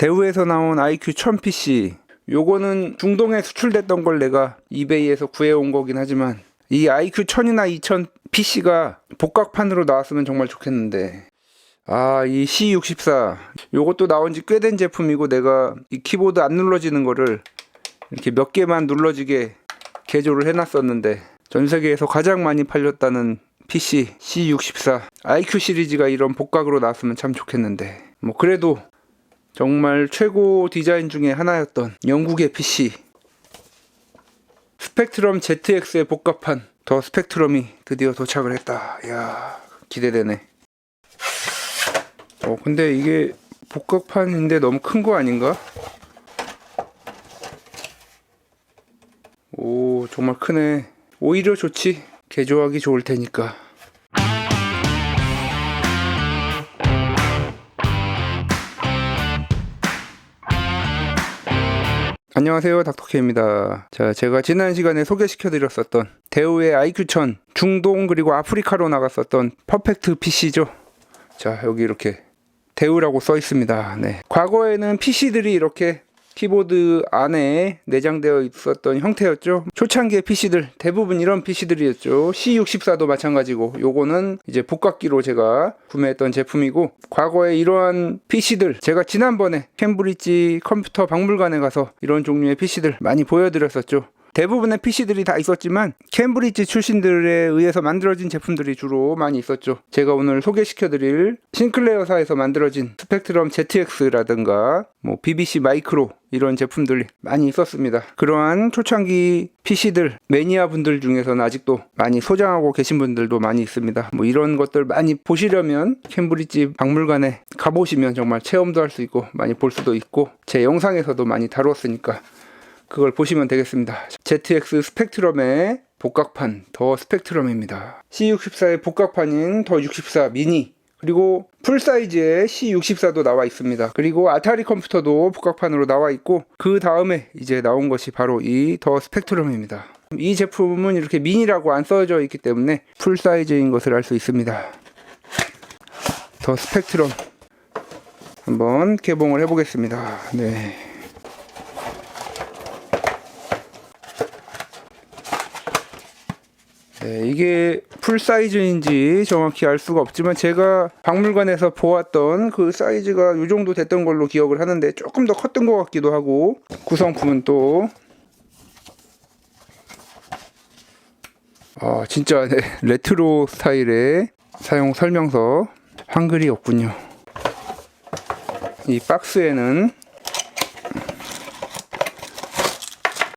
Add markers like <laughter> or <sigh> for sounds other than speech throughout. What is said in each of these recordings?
대우에서 나온 IQ 1000PC 요거는 중동에 수출됐던 걸 내가 이베이에서 구해온 거긴 하지만 이 IQ 1000이나 2000 PC가 복각판으로 나왔으면 정말 좋겠는데. 아 이 C64 요것도 나온 지 꽤 된 제품이고 내가 이 키보드 안 눌러지는 거를 이렇게 몇 개만 눌러지게 개조를 해놨었는데 전 세계에서 가장 많이 팔렸다는 PC C64 IQ 시리즈가 이런 복각으로 나왔으면 참 좋겠는데. 뭐 그래도 정말 최고 디자인 중에 하나였던 영국의 PC 스펙트럼 ZX의 복합판 더 스펙트럼이 드디어 도착을 했다. 이야 기대되네. 어 근데 이게 복합판인데 너무 큰 거 아닌가? 오 정말 크네. 오히려 좋지. 개조하기 좋을 테니까. 안녕하세요 닥터케입니다. 자 제가 지난 시간에 소개시켜 드렸었던 대우의 IQ1000 중동 그리고 아프리카로 나갔었던 퍼펙트 PC죠? 자 여기 이렇게 대우라고 써 있습니다. 네. 과거에는 PC들이 이렇게 키보드 안에 내장되어 있었던 형태였죠. 초창기의 PC들 대부분 이런 PC들이었죠. C64도 마찬가지고 요거는 이제 복각기로 제가 구매했던 제품이고 과거에 이러한 PC들 제가 지난번에 캠브리지 컴퓨터 박물관에 가서 이런 종류의 PC들 많이 보여드렸었죠. 대부분의 PC들이 다 있었지만 캠브리지 출신들에 의해서 만들어진 제품들이 주로 많이 있었죠. 제가 오늘 소개시켜드릴 싱클레어사에서 만들어진 스펙트럼 ZX라든가 뭐 BBC 마이크로 이런 제품들이 많이 있었습니다. 그러한 초창기 PC들 매니아 분들 중에서는 아직도 많이 소장하고 계신 분들도 많이 있습니다. 뭐 이런 것들 많이 보시려면 캠브리지 박물관에 가보시면 정말 체험도 할 수 있고 많이 볼 수도 있고 제 영상에서도 많이 다루었으니까 그걸 보시면 되겠습니다. ZX 스펙트럼의 복각판 더 스펙트럼입니다. C64의 복각판인 더 64 미니 그리고 풀사이즈의 C64도 나와 있습니다. 그리고 아타리 컴퓨터도 복각판으로 나와 있고 그 다음에 이제 나온 것이 바로 이 더 스펙트럼입니다. 이 제품은 이렇게 미니라고 안 써져 있기 때문에 풀사이즈인 것을 알 수 있습니다. 더 스펙트럼 한번 개봉을 해보겠습니다. 네. 네, 이게 풀 사이즈인지 정확히 알 수가 없지만 제가 박물관에서 보았던 그 사이즈가 이 정도 됐던 걸로 기억을 하는데 조금 더 컸던 것 같기도 하고 구성품은 또 아, 진짜 네, 레트로 스타일의 사용 설명서 한글이 없군요. 이 박스에는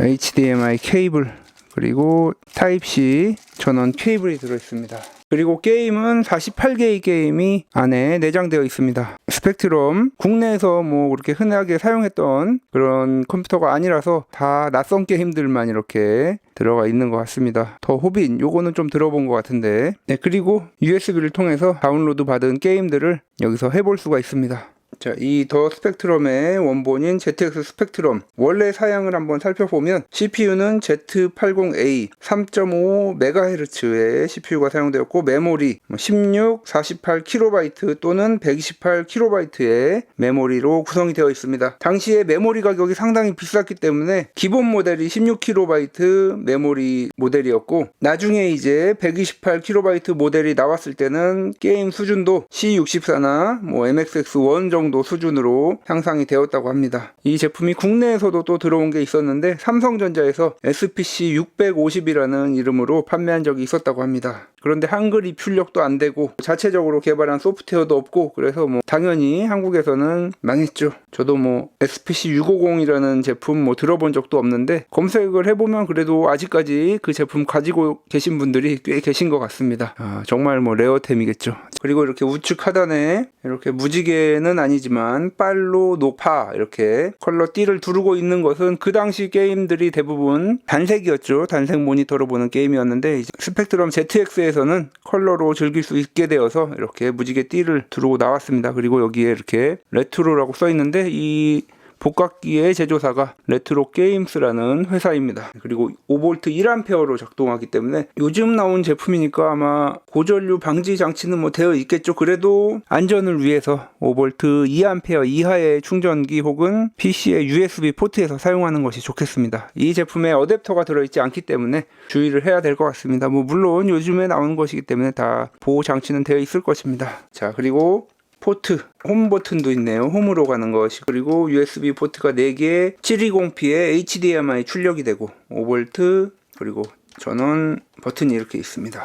HDMI 케이블 그리고 타입C 전원 케이블이 들어있습니다. 그리고 게임은 48개의 게임이 안에 내장되어 있습니다. 스펙트럼 국내에서 뭐 그렇게 흔하게 사용했던 그런 컴퓨터가 아니라서 다 낯선 게임들만 이렇게 들어가 있는 것 같습니다. 더 호빈 요거는 좀 들어본 것 같은데 네 그리고 USB를 통해서 다운로드 받은 게임들을 여기서 해볼 수가 있습니다. 자, 이 더 스펙트럼의 원본인 ZX 스펙트럼 원래 사양을 한번 살펴보면 CPU는 Z80A 3.5MHz의 CPU가 사용되었고 메모리 16, 48KB 또는 128KB의 메모리로 구성이 되어 있습니다. 당시에 메모리 가격이 상당히 비쌌기 때문에 기본 모델이 16KB 메모리 모델이었고 나중에 이제 128KB 모델이 나왔을 때는 게임 수준도 C64나 뭐 MXX1 정도 정도 수준으로 향상이 되었다고 합니다. 이 제품이 국내에서도 또 들어온 게 있었는데 삼성전자에서 SPC 650이라는 이름으로 판매한 적이 있었다고 합니다. 그런데 한글 입출력도 안 되고 자체적으로 개발한 소프트웨어도 없고 그래서 뭐 당연히 한국에서는 망했죠. 저도 뭐 SPC 650이라는 제품 뭐 들어본 적도 없는데 검색을 해보면 그래도 아직까지 그 제품 가지고 계신 분들이 꽤 계신 것 같습니다. 아, 정말 뭐 레어템이겠죠. 그리고 이렇게 우측 하단에 이렇게 무지개는 아니 지만 빨로 노파 이렇게 컬러 띠를 두르고 있는 것은 그 당시 게임들이 대부분 단색이었죠. 단색 모니터로 보는 게임이었는데 스펙트럼 ZX에서는 컬러로 즐길 수 있게 되어서 이렇게 무지개 띠를 두르고 나왔습니다. 그리고 여기에 이렇게 레트로라고 써 있는데 이 복각기의 제조사가 레트로 게임스라는 회사입니다. 그리고 5V 1A로 작동하기 때문에 요즘 나온 제품이니까 아마 고전류 방지 장치는 뭐 되어 있겠죠. 그래도 안전을 위해서 5V 2A 이하의 충전기 혹은 PC의 USB 포트에서 사용하는 것이 좋겠습니다. 이 제품에 어댑터가 들어있지 않기 때문에 주의를 해야 될 것 같습니다. 뭐 물론 요즘에 나오는 것이기 때문에 다 보호 장치는 되어 있을 것입니다. 자 그리고 포트 홈 버튼도 있네요. 홈으로 가는 것이. 그리고 USB 포트가 4개 720p에 HDMI 출력이 되고 5V 그리고 전원 버튼이 이렇게 있습니다.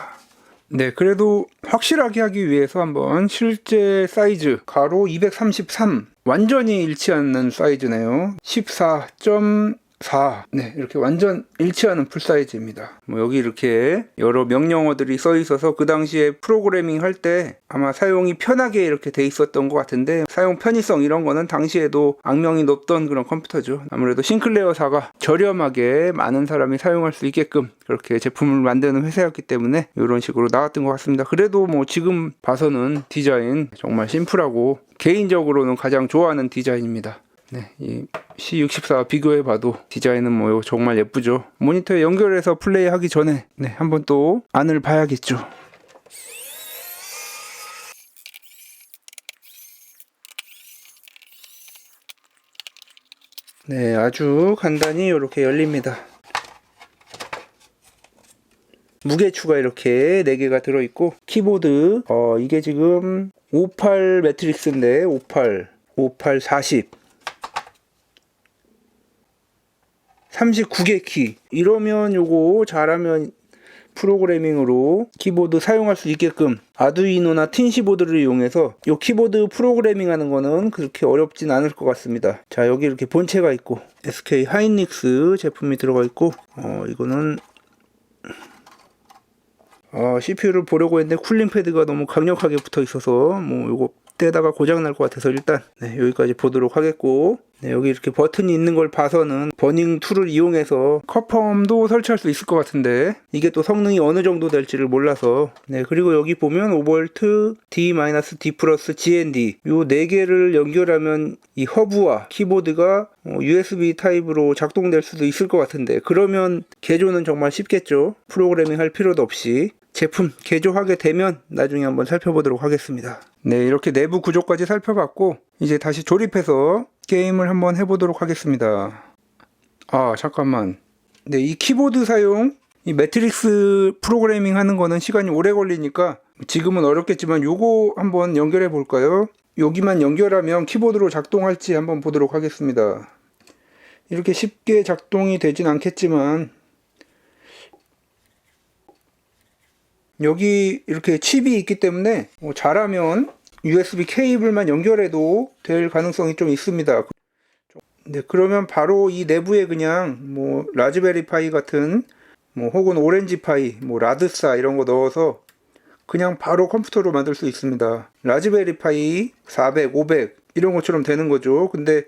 네 그래도 확실하게 하기 위해서 한번 실제 사이즈 가로 233 완전히 일치하는 사이즈네요. 14. 4. 네, 이렇게 완전 일치하는 풀 사이즈입니다. 뭐 여기 이렇게 여러 명령어들이 써 있어서 그 당시에 프로그래밍 할 때 아마 사용이 편하게 이렇게 돼 있었던 것 같은데 사용 편의성 이런 거는 당시에도 악명이 높던 그런 컴퓨터죠. 아무래도 싱클레어사가 저렴하게 많은 사람이 사용할 수 있게끔 그렇게 제품을 만드는 회사였기 때문에 이런 식으로 나왔던 것 같습니다. 그래도 뭐 지금 봐서는 디자인 정말 심플하고 개인적으로는 가장 좋아하는 디자인입니다. 네, 이 C64 비교해 봐도 디자인은 뭐 정말 예쁘죠. 모니터에 연결해서 플레이하기 전에 네, 한번 또 안을 봐야겠죠. 네, 아주 간단히 이렇게 열립니다. 무게추가 이렇게 4개가 들어있고 키보드 어 이게 지금 58 매트릭스인데 58 58 40 39개 키. 이러면 요거 잘하면 프로그래밍으로 키보드 사용할 수 있게끔 아두이노나 틴시보드를 이용해서 요 키보드 프로그래밍 하는 거는 그렇게 어렵진 않을 것 같습니다. 자 여기 이렇게 본체가 있고 SK 하이닉스 제품이 들어가 있고 어 이거는 어, CPU를 보려고 했는데 쿨링 패드가 너무 강력하게 붙어 있어서 뭐 요거 떼다가 고장 날 것 같아서 일단 네, 여기까지 보도록 하겠고 네, 여기 이렇게 버튼이 있는 걸 봐서는 버닝 툴을 이용해서 커펌도 설치할 수 있을 것 같은데 이게 또 성능이 어느 정도 될지를 몰라서 네 그리고 여기 보면 5V D-D GND 요 네 개를 연결하면 이 허브와 키보드가 USB 타입으로 작동될 수도 있을 것 같은데 그러면 개조는 정말 쉽겠죠 프로그래밍 할 필요도 없이 제품 개조하게 되면 나중에 한번 살펴보도록 하겠습니다. 네, 이렇게 내부 구조까지 살펴봤고 이제 다시 조립해서 게임을 한번 해보도록 하겠습니다. 아, 잠깐만. 네, 이 키보드 사용, 이 매트릭스 프로그래밍 하는 거는 시간이 오래 걸리니까 지금은 어렵겠지만 요거 한번 연결해 볼까요? 여기만 연결하면 키보드로 작동할지 한번 보도록 하겠습니다. 이렇게 쉽게 작동이 되진 않겠지만 여기 이렇게 칩이 있기 때문에 뭐 잘하면 USB 케이블만 연결해도 될 가능성이 좀 있습니다. 네, 그러면 바로 이 내부에 그냥 뭐 라즈베리 파이 같은 뭐 혹은 오렌지 파이, 뭐 라드사 이런 거 넣어서 그냥 바로 컴퓨터로 만들 수 있습니다. 라즈베리 파이 400, 500 이런 것처럼 되는 거죠. 근데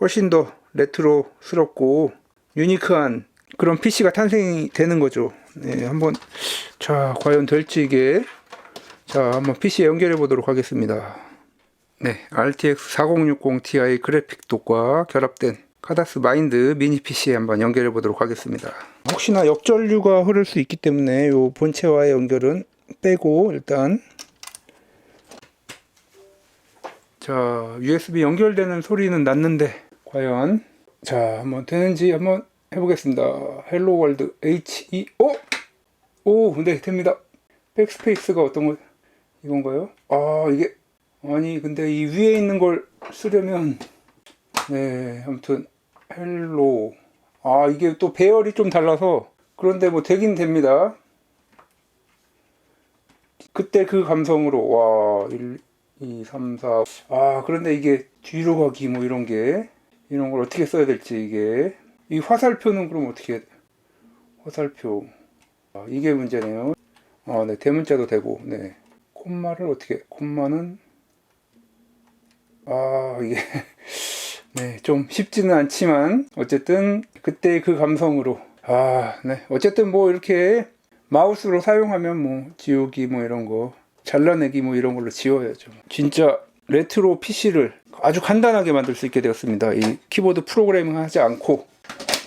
훨씬 더 레트로스럽고 유니크한 그런 PC가 탄생이 되는 거죠. 네, 한번 자 과연 될지 이게 자 한번 PC에 연결해 보도록 하겠습니다. 네, RTX 4060 Ti 그래픽 독과 결합된 카다스 마인드 미니 PC에 한번 연결해 보도록 하겠습니다. 혹시나 역전류가 흐를 수 있기 때문에 요 본체와의 연결은 빼고 일단 자 USB 연결되는 소리는 났는데 과연 자 한번 되는지 한번 해보겠습니다. 헬로 월드 H E O 오, 근데 됩니다. 백스페이스가 어떤 거, 이건가요? 아, 이게, 아니, 근데 이 위에 있는 걸 쓰려면, 네, 아무튼, 헬로. 아, 이게 또 배열이 좀 달라서, 그런데 뭐 되긴 됩니다. 그때 그 감성으로, 와, 1, 2, 3, 4. 아, 그런데 이게 뒤로 가기 뭐 이런 게, 이런 걸 어떻게 써야 될지 이게. 이 화살표는 그럼 어떻게, 화살표. 이게 문제네요. 아, 네 대문자도 되고 네 콤마를 어떻게 콤마는 아 이게 <laughs> 네 좀 쉽지는 않지만 어쨌든 그때 그 감성으로 아 네 어쨌든 뭐 이렇게 마우스로 사용하면 뭐 지우기 뭐 이런 거 잘라내기 뭐 이런 걸로 지워야죠. 진짜 레트로 PC를 아주 간단하게 만들 수 있게 되었습니다. 이 키보드 프로그래밍 하지 않고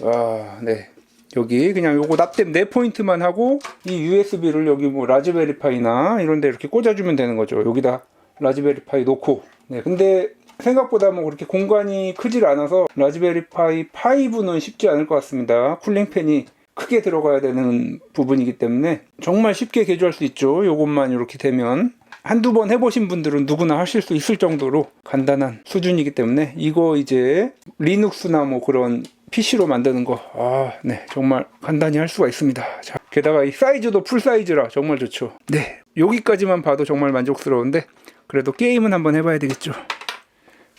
와, 네. 여기 그냥 요거 납땜 네 포인트만 하고 이 USB를 여기 뭐 라즈베리파이나 이런 데 이렇게 꽂아주면 되는 거죠. 여기다 라즈베리파이 놓고. 네. 근데 생각보다 뭐 그렇게 공간이 크질 않아서 라즈베리파이 5는 쉽지 않을 것 같습니다. 쿨링팬이 크게 들어가야 되는 부분이기 때문에 정말 쉽게 개조할 수 있죠. 요것만 이렇게 되면 한두 번 해보신 분들은 누구나 하실 수 있을 정도로 간단한 수준이기 때문에 이거 이제 리눅스나 뭐 그런 PC로 만드는 거, 아, 네, 정말 간단히 할 수가 있습니다. 자, 게다가 이 사이즈도 풀 사이즈라 정말 좋죠. 네, 여기까지만 봐도 정말 만족스러운데, 그래도 게임은 한번 해봐야 되겠죠.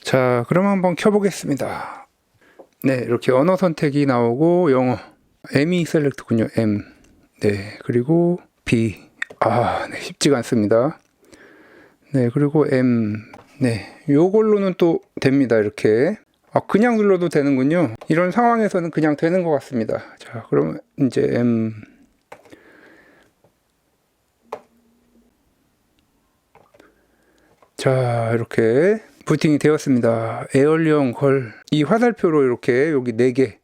자, 그럼 한번 켜보겠습니다. 네, 이렇게 언어 선택이 나오고, 영어. M이 셀렉트군요, M. 네, 그리고 B. 아, 네, 쉽지가 않습니다. 네, 그리고 M. 네, 요걸로는 또 됩니다, 이렇게. 아, 그냥 눌러도 되는군요. 이런 상황에서는 그냥 되는 것 같습니다. 자, 그럼 이제 M. 자, 이렇게 부팅이 되었습니다. 에어리언 걸. 이 화살표로 이렇게 여기 4개.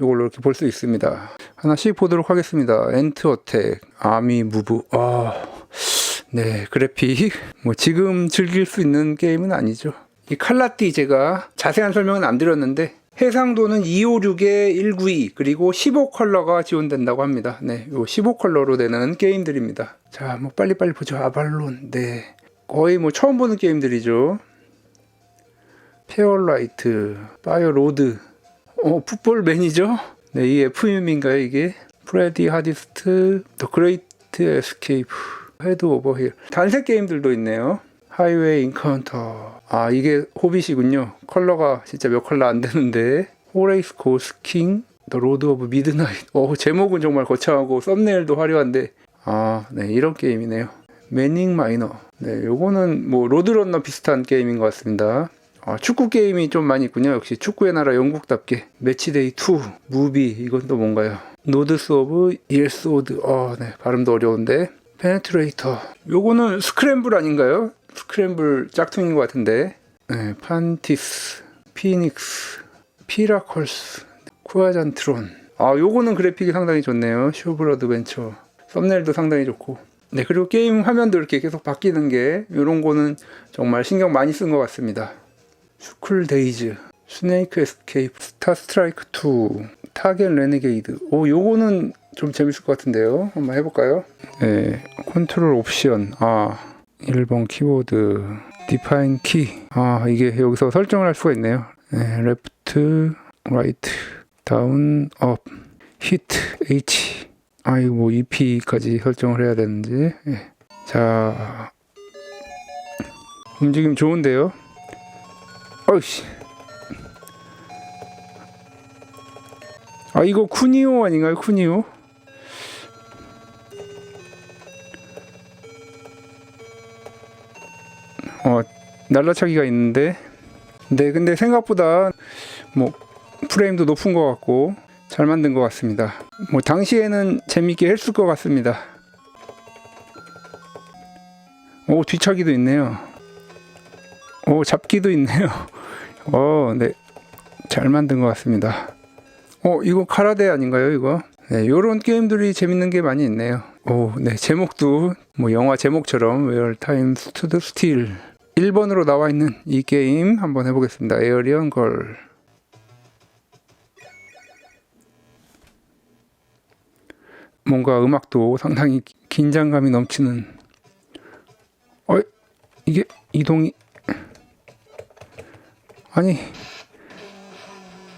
이걸로 이렇게 볼 수 있습니다. 하나씩 보도록 하겠습니다. 엔트 어택, 아미 무브. 아, 네, 그래픽. 뭐 지금 즐길 수 있는 게임은 아니죠. 이 칼라띠 제가 자세한 설명은 안 드렸는데 해상도는 256에 192 그리고 15 컬러가 지원된다고 합니다. 네, 요 15 컬러로 되는 게임들입니다. 자, 뭐 빨리빨리 보죠. 아발론. 네. 거의 뭐 처음 보는 게임들이죠. 페어라이트, 파이어로드, 어, 풋볼 매니저? 네, 이 FM인가요, 이게? 프레디 하디스트, 더 그레이트 에스케이프, 헤드 오버 힐. 단색 게임들도 있네요. 하이웨이 인카운터. 아, 이게 호빗이군요. 컬러가 진짜 몇 컬러 안 되는데. 호레이스 고스킹, 더 로드 오브 미드나잇. 어, 제목은 정말 거창하고 썸네일도 화려한데. 아, 네, 이런 게임이네요. 매닝 마이너. 네, 요거는 뭐 로드런너 비슷한 게임인 것 같습니다. 아, 축구 게임이 좀 많이 있군요. 역시 축구의 나라 영국답게. 매치데이 2, 무비, 이건 또 뭔가요? 노드스 오브 일소드. 어, 네, 발음도 어려운데. 페네트레이터. 요거는 스크램블 아닌가요? 스크램블 짝퉁인 것 같은데. 네, 판티스, 피닉스, 피라컬스, 쿠아잔트론. 아, 요거는 그래픽이 상당히 좋네요. 쇼블 어드벤처. 썸네일도 상당히 좋고. 네, 그리고 게임 화면도 이렇게 계속 바뀌는 게, 요런 거는 정말 신경 많이 쓴 것 같습니다. 슈클 데이즈, 스네이크 에스케이프, 스타 스트라이크 2, 타겟 레네게이드. 오, 요거는 좀 재밌을 것 같은데요. 한번 해볼까요? 네, 컨트롤 옵션. 아, 1번 키보드. 디파인 키. 아, 이게 여기서 설정을 할 수가 있네요. 네, 레프트, 라이트, 다운, 업, 히트, H. 아, 이거 뭐 EP까지 설정을 해야 되는지. 예. 자, 움직임 좋은데요? 어이씨. 아 이거 쿠니오 아닌가요? 쿠니오? 날라차기가 있는데 네 근데 생각보다 뭐 프레임도 높은 것 같고 잘 만든 것 같습니다 뭐 당시에는 재밌게 했을 것 같습니다 오 뒤차기도 있네요 오 잡기도 있네요 <laughs> 어, 네. 잘 만든 것 같습니다. 어, 이거 카라데 아닌가요, 이거? 네, 요런 게임들이 재밌는 게 많이 있네요. 오, 네. 제목도 뭐 영화 제목처럼 Where Time Stood Still 1번으로 나와 있는 이 게임 한번 해보겠습니다. 에어리언 걸. 뭔가 음악도 상당히 긴장감이 넘치는. 어, 이게 이동이. 아니,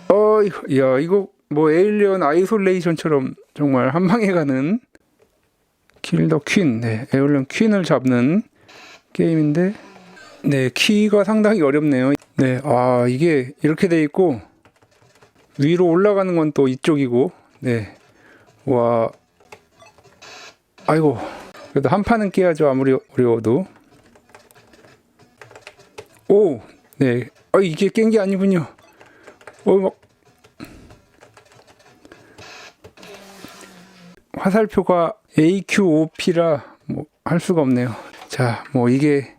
어, 야, 이거 뭐 에일리언 아이솔레이션처럼 정말 한 방에 가는 킬더 퀸, 네, 에일리언 퀸을 잡는 게임인데, 네, 키가 상당히 어렵네요. 네, 아, 이게 이렇게 돼 있고, 위로 올라가는 건 또 이쪽이고, 네, 와, 아이고, 그래도 한 판은 깨야죠, 아무리 어려워도. 오, 네, 아 이게 깬 게 아니군요. 어, 막 화살표가 AQOP라 뭐 할 수가 없네요. 자, 뭐 이게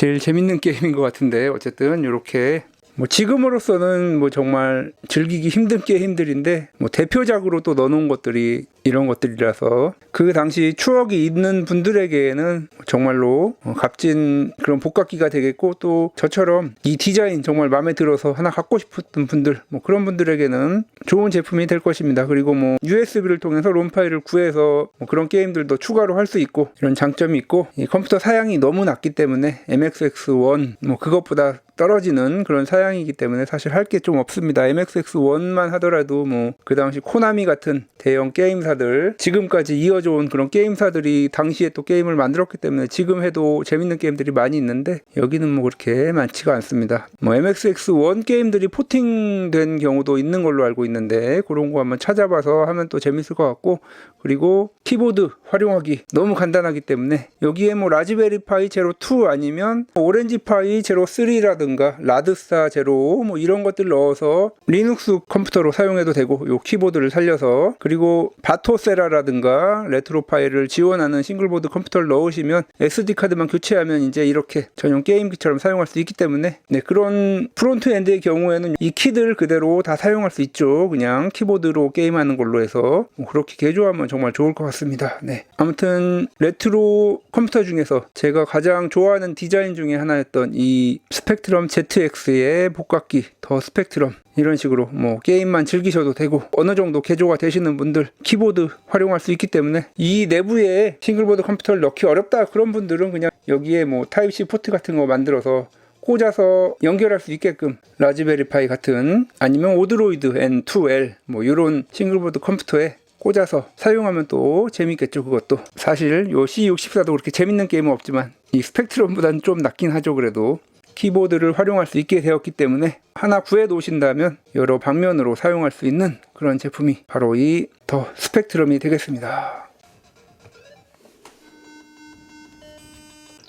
제일 재밌는 <laughs> 게임인 것 같은데 어쨌든 이렇게 뭐 지금으로서는 뭐 정말 즐기기 힘든 게임들인데 뭐 대표작으로 또 넣어놓은 것들이 이런 것들이라서 그 당시 추억이 있는 분들에게는 정말로 어, 값진 그런 복각기가 되겠고 또 저처럼 이 디자인 정말 마음에 들어서 하나 갖고 싶었던 분들 뭐 그런 분들에게는 좋은 제품이 될 것입니다. 그리고 뭐 USB를 통해서 롬 파일을 구해서 뭐 그런 게임들도 추가로 할 수 있고 이런 장점이 있고 이 컴퓨터 사양이 너무 낮기 때문에 MXX1 뭐 그것보다 떨어지는 그런 사양이기 때문에 사실 할 게 좀 없습니다. MXX1만 하더라도 뭐 그 당시 코나미 같은 대형 게임사 들 지금까지 이어져 온 그런 게임사들이 당시에 또 게임을 만들었기 때문에 지금 해도 재밌는 게임들이 많이 있는데 여기는 뭐 그렇게 많지가 않습니다. 뭐 MXX1 게임들이 포팅된 경우도 있는 걸로 알고 있는데 그런 거 한번 찾아봐서 하면 또 재밌을 것 같고 그리고 키보드 활용하기 너무 간단하기 때문에 여기에 뭐 라즈베리 파이 제로 2 아니면 오렌지 파이 제로 3라든가 라드사 제로 뭐 이런 것들 넣어서 리눅스 컴퓨터로 사용해도 되고 요 키보드를 살려서 그리고 바 토세라라든가 레트로 파일을 지원하는 싱글보드 컴퓨터를 넣으시면 SD 카드만 교체하면 이제 이렇게 전용 게임기처럼 사용할 수 있기 때문에 네 그런 프론트 엔드의 경우에는 이 키들 그대로 다 사용할 수 있죠. 그냥 키보드로 게임하는 걸로 해서 뭐 그렇게 개조하면 정말 좋을 것 같습니다. 네. 아무튼 레트로 컴퓨터 중에서 제가 가장 좋아하는 디자인 중에 하나였던 이 스펙트럼 ZX의 복각기 더 스펙트럼 이런 식으로 뭐 게임만 즐기셔도 되고 어느 정도 개조가 되시는 분들 키보드 활용할 수 있기 때문에 이 내부에 싱글보드 컴퓨터를 넣기 어렵다 그런 분들은 그냥 여기에 뭐 타입 C 포트 같은 거 만들어서 꽂아서 연결할 수 있게끔 라즈베리 파이 같은 아니면 오드로이드 N2L 뭐 이런 싱글보드 컴퓨터에 꽂아서 사용하면 또 재밌겠죠 그것도. 사실 요 C64도 그렇게 재밌는 게임은 없지만 이 스펙트럼보다는 좀 낫긴 하죠 그래도 키보드를 활용할 수 있게 되었기 때문에 하나 구해 놓으신다면 여러 방면으로 사용할 수 있는 그런 제품이 바로 이 더 스펙트럼이 되겠습니다.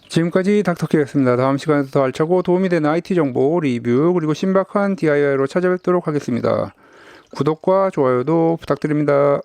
지금까지 닥터키였습니다. 다음 시간에도 더 알차고 도움이 되는 IT 정보 리뷰 그리고 신박한 DIY로 찾아뵙도록 하겠습니다. 구독과 좋아요도 부탁드립니다.